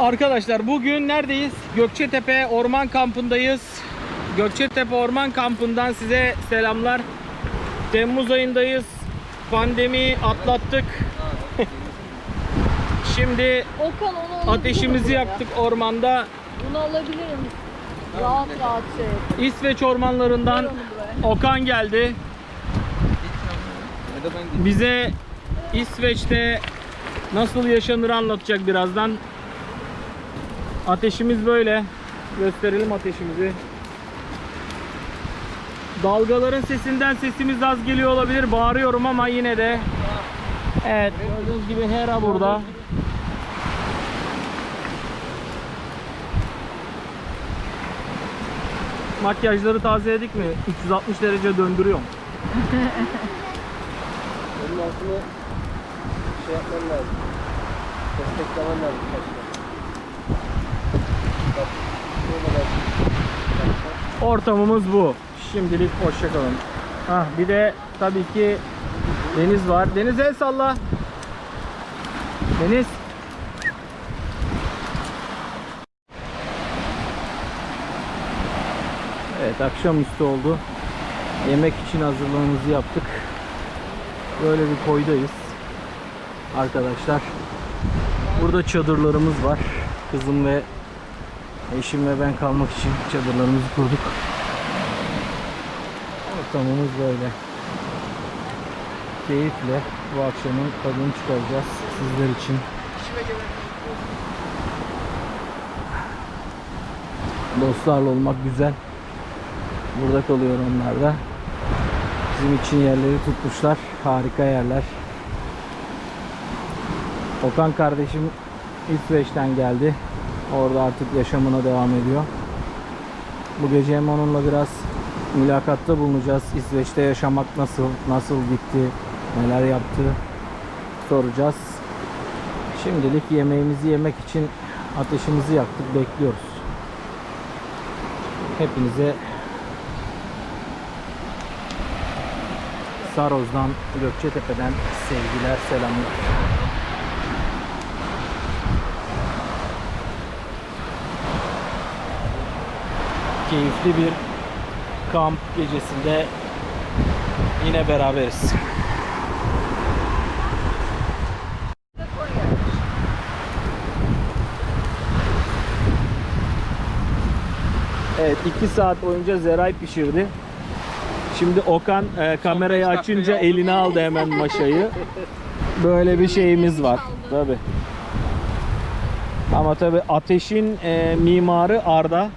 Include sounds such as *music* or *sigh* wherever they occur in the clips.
Arkadaşlar bugün neredeyiz? Gökçetepe Orman Kampı'ndayız. Gökçetepe Orman Kampı'ndan size selamlar. Temmuz ayındayız. Pandemi atlattık. *laughs* Şimdi Okan onu ateşimizi yaktık ormanda. Bunu alabilirim. Rahat rahat şey. İsveç ormanlarından. Okan geldi. Bize İsveç'te nasıl yaşanır anlatacak birazdan. Ateşimiz böyle. Gösterelim ateşimizi. Dalgaların sesinden sesimiz az geliyor olabilir. Bağırıyorum ama yine de. Evet gördüğünüz gibi Hera burada. Makyajları tazeledik mi? 360 derece döndürüyorum. Onun altını şey yapman lazım. Desteklemen lazım taşla. Bak, şöyle bak. Ortamımız bu. Şimdilik hoşçakalın. Hah bir de tabii ki Deniz var. Deniz el salla. Deniz. Evet akşamüstü oldu. Yemek için hazırlığımızı yaptık. Böyle bir koydayız. Arkadaşlar. Burada çadırlarımız var. Kızım ve eşim ve ben kalmak için çadırlarımızı kurduk. Ortamımız böyle. Keyifle bu akşamın tadını çıkaracağız sizler için. Dostlarla olmak güzel. Burada kalıyor onlar da. Bizim için yerleri tutmuşlar. Harika yerler. Okan kardeşim İsveç'ten geldi. Orada artık yaşamına devam ediyor. Bu gece hem onunla biraz mülakatta bulunacağız. İsveç'te yaşamak nasıl, nasıl gitti, neler yaptı soracağız. Şimdilik yemeğimizi yemek için ateşimizi yaktık, bekliyoruz. Hepinize Saroz'dan, Gökçetepe'den sevgiler, selamlar. Keyifli bir kamp gecesinde yine beraberiz. Evet 2 saat boyunca Zeray pişirdi. Şimdi Okan e, kamerayı açınca eline aldı hemen maşayı. Böyle bir şeyimiz var. Tabi. Ama tabi ateşin e, mimarı Arda.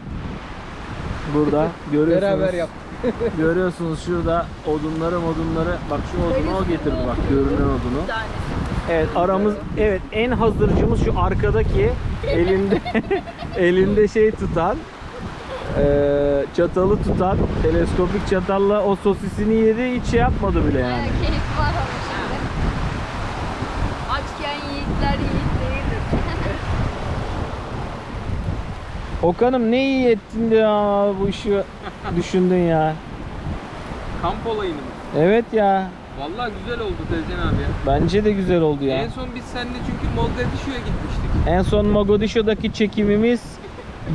Burada görüyorsunuz. Beraber yaptık. *laughs* Görüyorsunuz şurada odunları odunları. Bak şu odunu o getirdi bak görünen odunu. Evet aramız evet en hazırcımız şu arkadaki elinde *laughs* elinde şey tutan eee, çatalı tutan teleskopik çatalla o sosisini yedi hiç şey yapmadı bile yani. Keyif var Okan'ım ne iyi ettin de ya bu işi düşündün ya. Kamp olayını mı? Evet ya Vallahi güzel oldu Tezcan abi ya. bence de güzel oldu ya. En son biz seninle çünkü Mogadishu'ya gitmiştik. En son Mogadishu'daki çekimimiz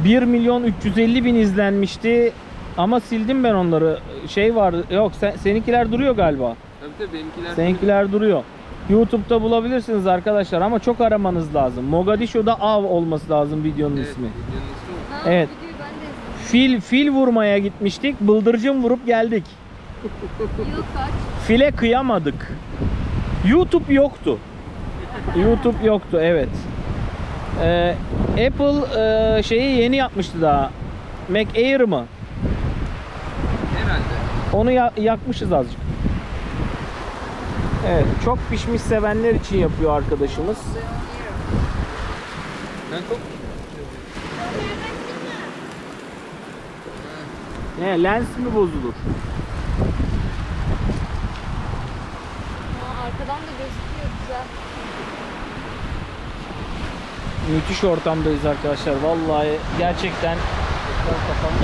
1 milyon 350 bin izlenmişti. Ama sildim ben onları. Şey vardı. Yok sen, seninkiler duruyor galiba. Tabii tabii benimkiler. Seninkiler duruyor. YouTube'da bulabilirsiniz arkadaşlar ama çok aramanız lazım. Mogadishu'da av olması lazım videonun Evet, ismi. videonun ismi Evet. Fil fil vurmaya gitmiştik. Bıldırcın vurup geldik. File kıyamadık. YouTube yoktu. YouTube yoktu evet. Ee, Apple e, şeyi yeni yapmıştı daha. Mac Air mı? Herhalde. Onu ya- yakmışız azıcık. Evet, çok pişmiş sevenler için yapıyor arkadaşımız. Ben çok Ne, lens mi bozulur? Aa, arkadan da gözüküyor güzel. Müthiş ortamdayız arkadaşlar. Vallahi gerçekten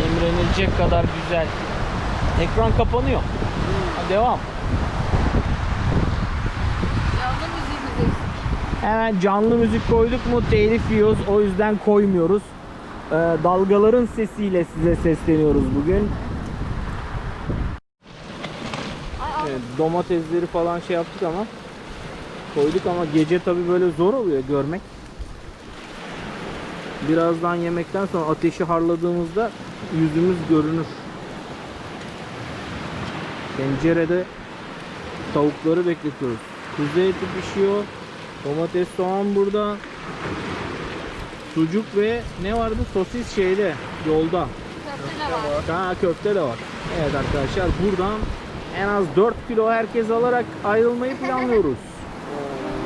imrenilecek kadar güzel. Ekran kapanıyor. Ha, devam. Da müziğimiz eksik. Hemen canlı müzik koyduk mu telif yiyoruz. O yüzden koymuyoruz. Ee, dalgaların sesiyle size sesleniyoruz bugün. Evet, domatesleri falan şey yaptık ama koyduk ama gece tabi böyle zor oluyor görmek. Birazdan yemekten sonra ateşi harladığımızda yüzümüz görünür. Tencerede tavukları bekletiyoruz. Kuzu eti pişiyor. Domates, soğan burada. Sucuk ve ne vardı? Sosis şeyde, yolda. Köfte de var. Ha köfte de var. Evet arkadaşlar buradan en az 4 kilo herkes alarak ayrılmayı planlıyoruz. *laughs*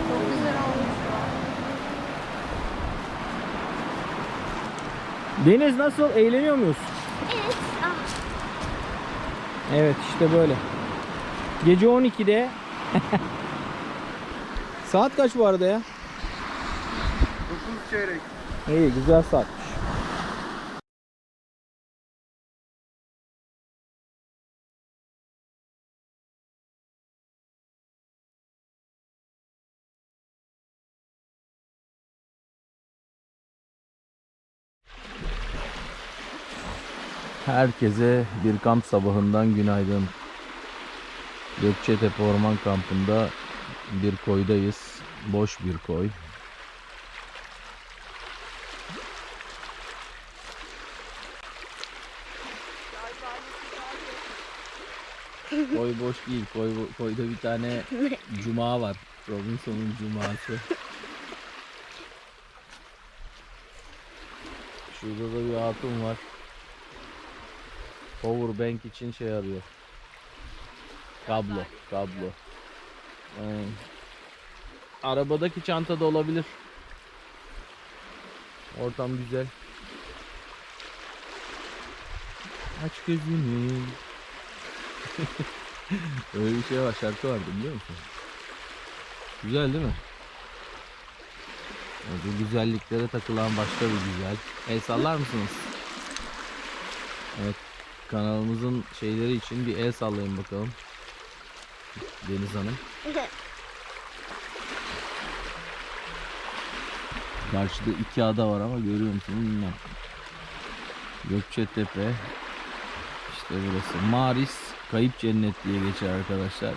Çok güzel olmuş. Deniz nasıl? Eğleniyor muyuz? Evet. Ah. Evet işte böyle. Gece 12'de *laughs* Saat kaç bu arada ya? 9 çeyrek. İyi güzel saatmiş. Herkese bir kamp sabahından günaydın. Gökçetepe Orman Kampı'nda bir koydayız. Boş bir koy. Koy boş değil. Koy, koyda bir tane *laughs* cuma var. Robinson'un cuması. Şurada da bir hatun var. Power bank için şey arıyor. Kablo, kablo. Ee, arabadaki çantada olabilir. Ortam güzel. Aç gözünü. *laughs* *laughs* Öyle bir şey var, şarkı vardı biliyor musun? Güzel değil mi? Bu güzelliklere takılan başka bir güzel. El sallar mısınız? Evet, kanalımızın şeyleri için bir el sallayın bakalım. Deniz Hanım. Karşıda iki ada var ama görüyor musunuz bilmem. Gökçetepe. İşte burası. Maris Kayıp Cennet diye geçer arkadaşlar.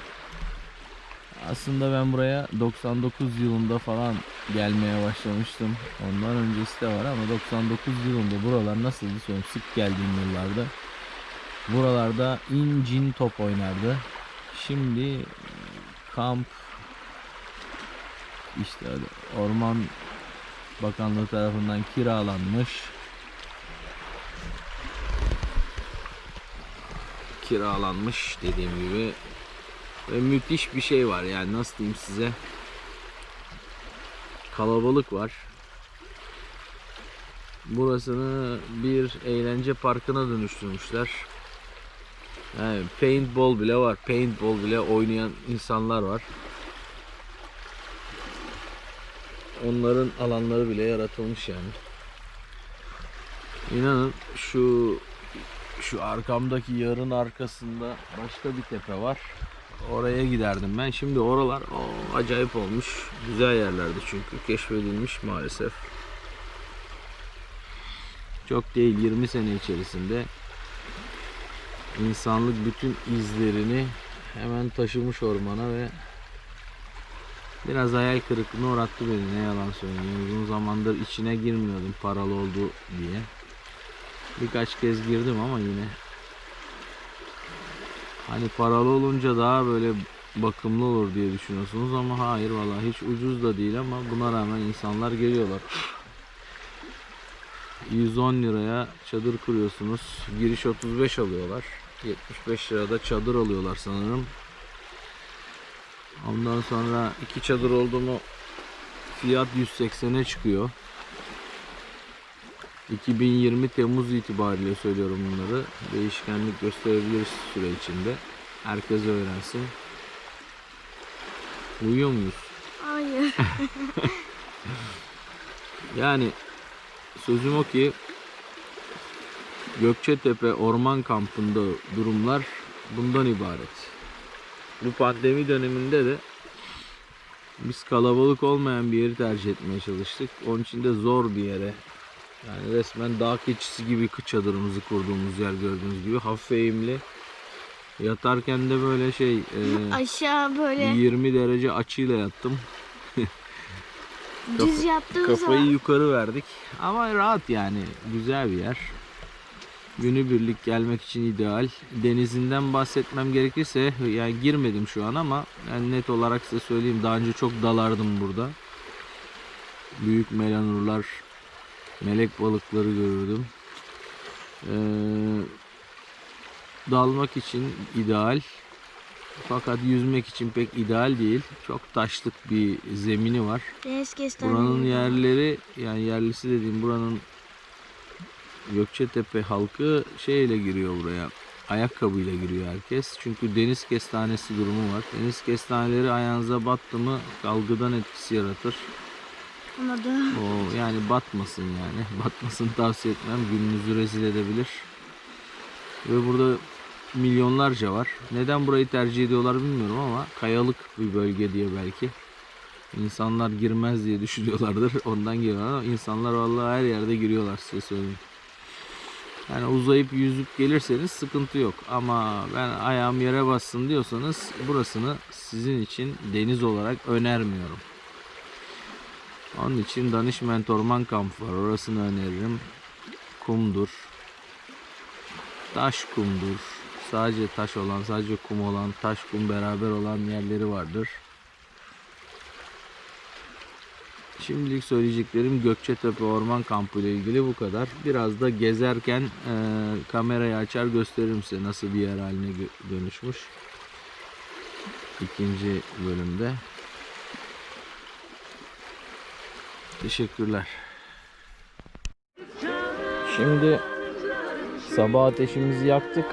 Aslında ben buraya 99 yılında falan gelmeye başlamıştım. Ondan öncesi de var ama 99 yılında buralar nasıldı söyleyeyim sık geldiğim yıllarda. Buralarda incin top oynardı. Şimdi kamp işte Orman Bakanlığı tarafından kiralanmış. Kiralanmış dediğim gibi ve müthiş bir şey var yani nasıl diyeyim size kalabalık var. Burasını bir eğlence parkına dönüştürmüşler. Yani paintball bile var. Paintball bile oynayan insanlar var. Onların alanları bile yaratılmış yani. İnanın şu şu arkamdaki yarın arkasında başka bir tepe var. Oraya giderdim ben. Şimdi oralar o acayip olmuş. Güzel yerlerdi çünkü keşfedilmiş maalesef. Çok değil 20 sene içerisinde insanlık bütün izlerini hemen taşımış ormana ve biraz hayal kırıklığına uğrattı beni ne yalan söyleyeyim. Uzun zamandır içine girmiyordum paralı oldu diye. Birkaç kez girdim ama yine hani paralı olunca daha böyle bakımlı olur diye düşünüyorsunuz ama hayır vallahi hiç ucuz da değil ama buna rağmen insanlar geliyorlar. 110 liraya çadır kuruyorsunuz. Giriş 35 alıyorlar. 75 lirada çadır alıyorlar sanırım. Ondan sonra iki çadır oldu mu fiyat 180'e çıkıyor. 2020 Temmuz itibariyle söylüyorum bunları. Değişkenlik gösterebilir süre içinde. Herkes öğrensin. Uyuyor muyuz? Hayır. *laughs* Yani sözüm o ki Gökçetepe Orman Kampı'nda durumlar bundan ibaret. Bu pandemi döneminde de Biz kalabalık olmayan bir yeri tercih etmeye çalıştık. Onun için de zor bir yere. Yani resmen dağ keçisi gibi kı- çadırımızı kurduğumuz yer gördüğünüz gibi hafif eğimli. Yatarken de böyle şey e, *laughs* Aşağı böyle 20 derece açıyla yattım. düz yaptığımız Kafayı zaman yukarı verdik. Ama rahat yani. Güzel bir yer. Günübirlik gelmek için ideal. Denizinden bahsetmem gerekirse yani girmedim şu an ama yani net olarak size söyleyeyim. Daha önce çok dalardım burada. Büyük melanurlar, melek balıkları görürdüm. Ee, dalmak için ideal. Fakat yüzmek için pek ideal değil. Çok taşlık bir zemini var. deniz kestane. Buranın yerleri yani yerlisi dediğim buranın Gökçetepe halkı şeyle giriyor buraya. Ayakkabıyla giriyor herkes. Çünkü deniz kestanesi durumu var. Deniz kestaneleri ayağınıza battı mı dalgadan etkisi yaratır. Anladım. O yani batmasın yani. *laughs* Batmasın tavsiye etmem. Gününüzü rezil edebilir. Ve burada milyonlarca var. Neden burayı tercih ediyorlar bilmiyorum ama kayalık bir bölge diye belki. İnsanlar girmez diye düşünüyorlardır. *laughs* Ondan giriyorlar ama insanlar vallahi her yerde giriyorlar size söyleyeyim. Yani uzayıp yüzüp gelirseniz sıkıntı yok. Ama ben ayağım yere bassın diyorsanız burasını sizin için deniz olarak önermiyorum. Onun için Danışment Orman Kampı var. Orasını öneririm. Kumdur. Taş kumdur. Sadece taş olan, sadece kum olan, taş kum beraber olan yerleri vardır. Şimdilik söyleyeceklerim Gökçetepe Orman Kampı ile ilgili bu kadar. Biraz da gezerken e, kamerayı açar gösteririm size nasıl bir yer haline dönüşmüş. İkinci bölümde. Teşekkürler. Şimdi sabah ateşimizi yaktık.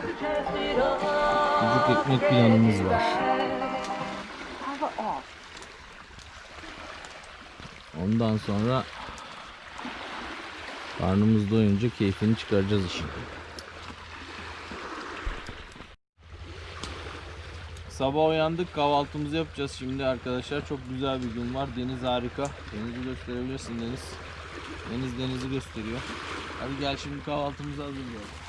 Sucuk ekmek planımız var. Ondan sonra karnımız doyunca keyfini çıkaracağız işin. Sabah uyandık kahvaltımızı yapacağız şimdi arkadaşlar. Çok güzel bir gün var. Deniz harika. Denizi gösterebilirsin Deniz. Deniz denizi gösteriyor. Hadi gel şimdi kahvaltımızı hazırlayalım.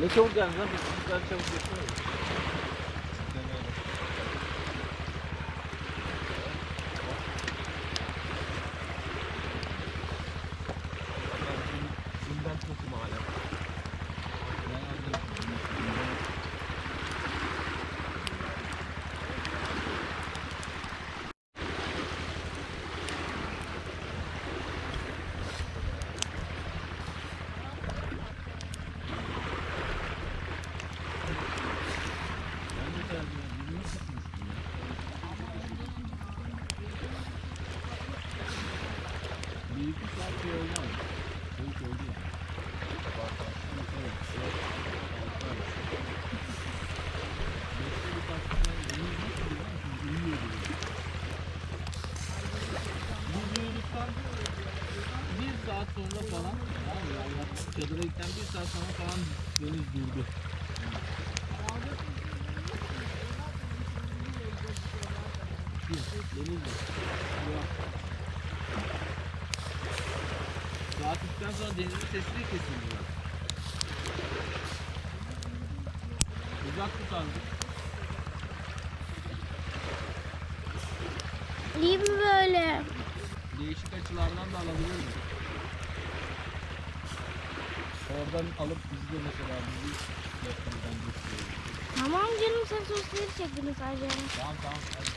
你们兄弟两个比一个兄弟 sonra falan tamam mı? Yani yaklaşık çadıra gittikten bir saat sonra falan deniz durdu. Deniz. Yok. Saat 3'ten sonra denizin sesi de kesildi. bak. Uzak tut azıcık. İyi mi böyle? Değişik açılardan da alabiliriz. Oradan alıp biz de mesela bizi. Tamam canım sen sosları çektin sadece. Tamam tamam. hadi.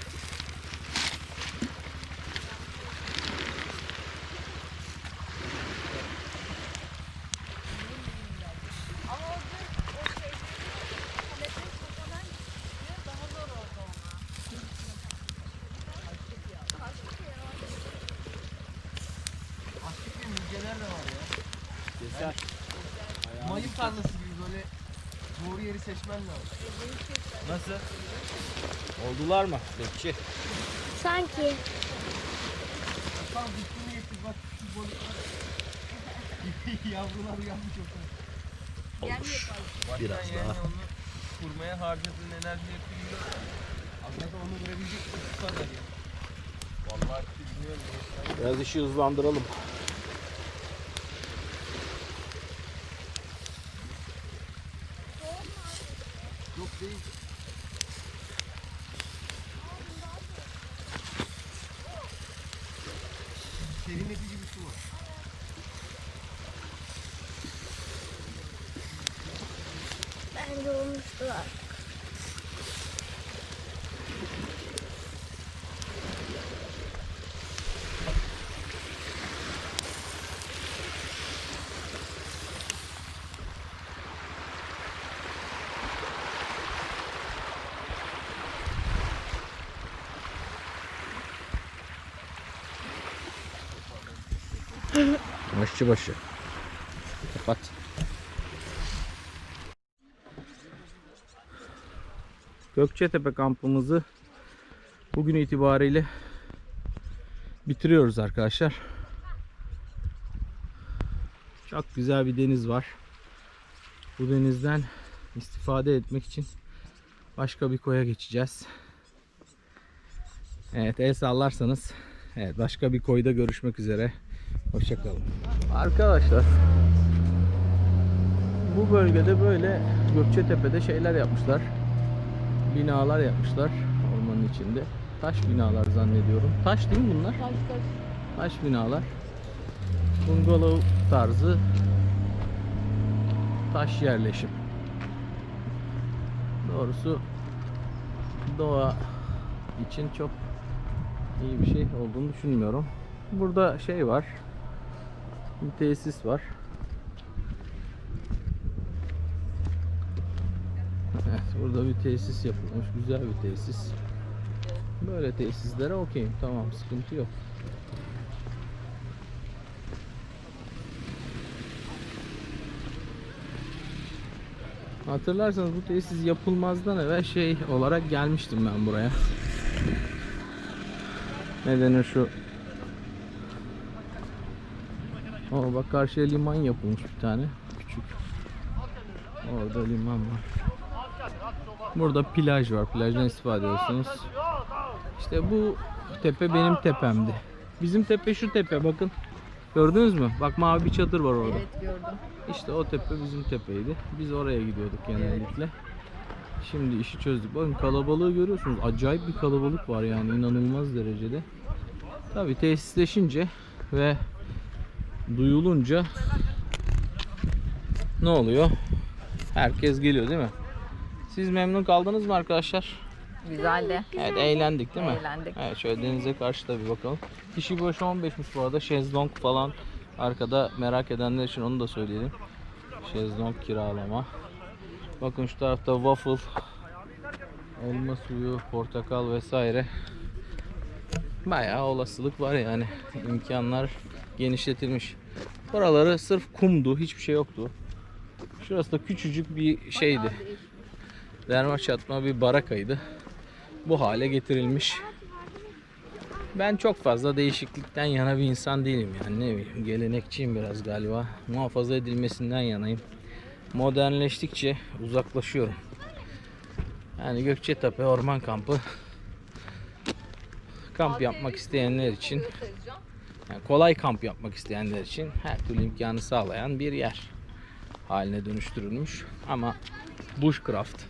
Müzeler de var ya. Keser. Mayın tarlası gibi böyle doğru yeri seçmen lazım. Nasıl? Oldular mı? Bekçi. Sanki. Tam bittiğini getir bak şu balıklar. *laughs* Yavrular uyanmış o kadar. Biraz yani daha. onu kurmaya harcadığın enerji gidiyor. Aslında onu vurabilecek ya. Vallahi bilmiyorum. Biraz işi hızlandıralım. Yok değil. Serinletici bir su var. Bence olmuştu. Aşçı başı. Kapat. Gökçetepe kampımızı bugün itibariyle bitiriyoruz arkadaşlar. Çok güzel bir deniz var. Bu denizden istifade etmek için başka bir koya geçeceğiz. Evet el sallarsanız evet, başka bir koyda görüşmek üzere. Hoşçakalın. Arkadaşlar bu bölgede böyle Gökçetepe'de şeyler yapmışlar. Binalar yapmışlar ormanın içinde. Taş binalar zannediyorum. Taş değil mi bunlar? Taş taş. Taş binalar. Bungalov tarzı taş yerleşim. Doğrusu doğa için çok iyi bir şey olduğunu düşünmüyorum. Burada şey var. Bir tesis var. Evet, burada bir tesis yapılmış. Güzel bir tesis. Böyle tesislere okeyim. Tamam, sıkıntı yok. Hatırlarsanız bu tesis yapılmazdan evvel şey olarak gelmiştim ben buraya. Nedeni şu O bak karşıya liman yapılmış bir tane. Küçük. Orada liman var. Burada plaj var. Plajdan istifade ediyorsunuz. İşte bu tepe benim tepemdi. Bizim tepe şu tepe bakın. Gördünüz mü? Bak mavi bir çadır var orada. Evet gördüm. İşte o tepe bizim tepeydi. Biz oraya gidiyorduk genellikle. Şimdi işi çözdük. Bakın kalabalığı görüyorsunuz. Acayip bir kalabalık var yani inanılmaz derecede. Tabi tesisleşince ve duyulunca ne oluyor? Herkes geliyor değil mi? Siz memnun kaldınız mı arkadaşlar? Güzeldi. Evet eğlendik değil mi? Eğlendik. Evet şöyle denize karşı da bir bakalım. Kişi başı 15'miş bu arada. Şezlong falan arkada merak edenler için onu da söyleyelim. Şezlong kiralama. Bakın şu tarafta waffle, elma suyu, portakal vesaire. Bayağı olasılık var yani. imkanlar genişletilmiş. Buraları sırf kumdu. Hiçbir şey yoktu. Şurası da küçücük bir şeydi. Derma çatma bir barakaydı. Bu hale getirilmiş. Ben çok fazla değişiklikten yana bir insan değilim yani ne bileyim gelenekçiyim biraz galiba. Muhafaza edilmesinden yanayım. Modernleştikçe uzaklaşıyorum. Yani Gökçetepe Orman Kampı kamp yapmak isteyenler için yani kolay kamp yapmak isteyenler için her türlü imkanı sağlayan bir yer haline dönüştürülmüş. Ama bushcraft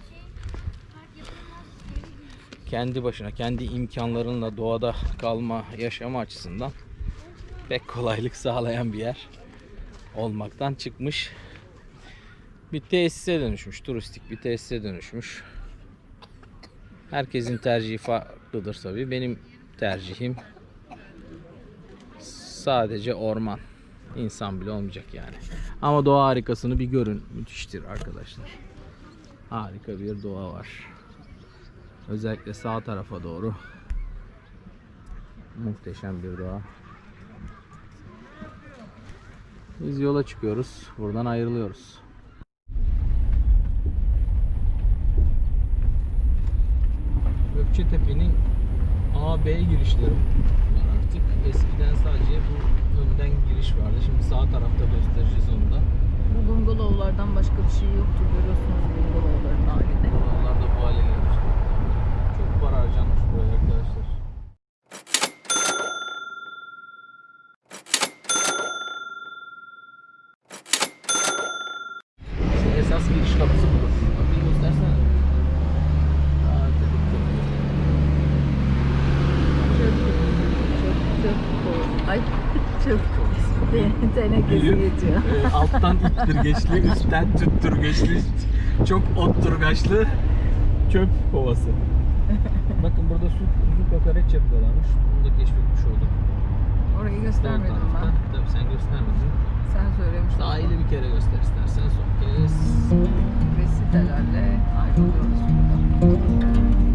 kendi başına, kendi imkanlarınla doğada kalma, yaşama açısından pek kolaylık sağlayan bir yer olmaktan çıkmış. Bir tesise dönüşmüş. Turistik bir tesise dönüşmüş. Herkesin tercihi farklıdır tabii. Benim tercihim sadece orman. İnsan bile olmayacak yani. Ama doğa harikasını bir görün. Müthiştir arkadaşlar. Harika bir doğa var. Özellikle sağ tarafa doğru. Muhteşem bir doğa. Biz yola çıkıyoruz. Buradan ayrılıyoruz. Gökçetepe'nin A, B girişleri artık. Eskiden sadece bu önden giriş vardı. Şimdi sağ tarafta göstereceğiz onu da. Bu bungalovlardan başka bir şey yoktu. Görüyorsunuz bungalovların halini. Onlar da bu hale gelmiş. Çok para harcanmış buraya arkadaşlar. Şu esas giriş kapısı burası. Kapıyı göstersene. Aa, dedik kapıyı. Çöp, çöp, kovası. Ay çöp kovası. Tenekesi geçiyor. Ee, alttan ittirgeçli, *laughs* üstten tüttürgeçli, çok otturgaçlı çöp kovası. Bakın burada su, su kokoreç yapıyorlarmış. Bunu da keşfetmiş olduk. Orayı göstermedim ben. Tabii sen göstermedin. Sen söylemiştin. Sahili bir kere göster istersen son kez. Ve sitelerle ayrılıyoruz burada.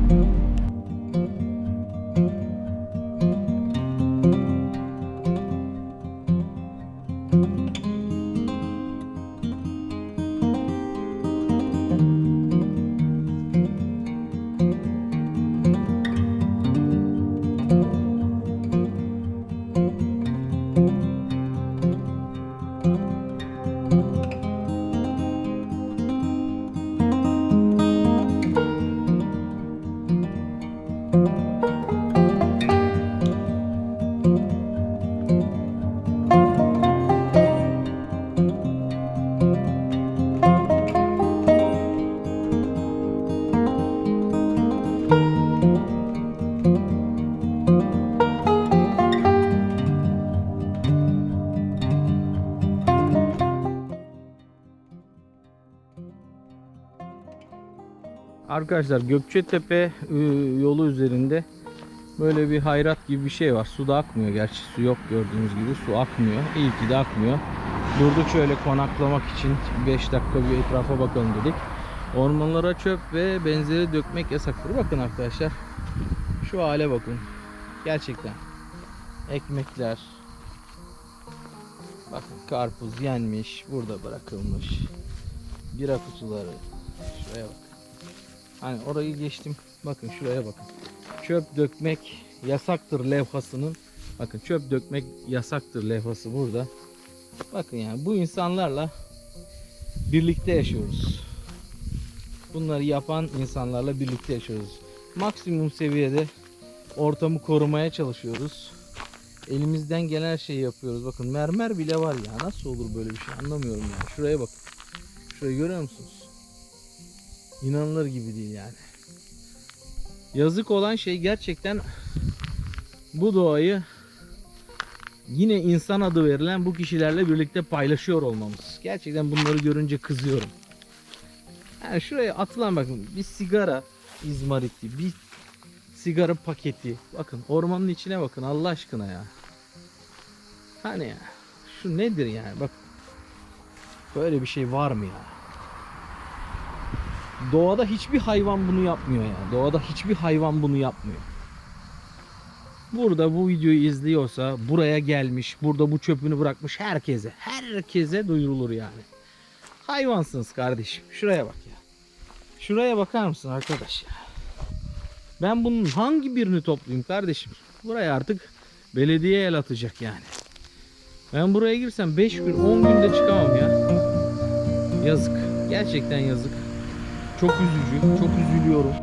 Arkadaşlar Gökçetepe e, yolu üzerinde böyle bir hayrat gibi bir şey var. Su da akmıyor. Gerçi su yok gördüğünüz gibi. Su akmıyor. İyi ki de akmıyor. Durduk şöyle konaklamak için 5 dakika bir etrafa bakalım dedik. Ormanlara çöp ve benzeri dökmek yasaktır. Bakın arkadaşlar. Şu hale bakın. Gerçekten. Ekmekler. Bakın karpuz yenmiş. Burada bırakılmış. Bira kutuları. Şuraya bak. Hani orayı geçtim. Bakın şuraya bakın. Çöp dökmek yasaktır levhasının. Bakın çöp dökmek yasaktır levhası burada. Bakın yani bu insanlarla birlikte yaşıyoruz. Bunları yapan insanlarla birlikte yaşıyoruz. Maksimum seviyede ortamı korumaya çalışıyoruz. Elimizden gelen her şeyi yapıyoruz. Bakın mermer bile var ya. Nasıl olur böyle bir şey anlamıyorum yani. Şuraya bakın. Şurayı görüyor musunuz? İnanılır gibi değil yani. Yazık olan şey gerçekten bu doğayı yine insan adı verilen bu kişilerle birlikte paylaşıyor olmamız. Gerçekten bunları görünce kızıyorum. Yani şuraya atılan bakın bir sigara izmariti, bir sigara paketi. Bakın ormanın içine bakın Allah aşkına ya. Hani ya şu nedir yani bak böyle bir şey var mı ya? Doğada hiçbir hayvan bunu yapmıyor yani. Doğada hiçbir hayvan bunu yapmıyor. Burada bu videoyu izliyorsa buraya gelmiş, burada bu çöpünü bırakmış herkese, herkese duyurulur yani. Hayvansınız kardeşim. Şuraya bak ya. Şuraya bakar mısın arkadaş ya? Ben bunun hangi birini toplayayım kardeşim? Buraya artık belediye el atacak yani. Ben buraya girsem 5 gün 10 günde çıkamam ya. Yazık. Gerçekten yazık. Çok üzücü. Çok üzülüyorum.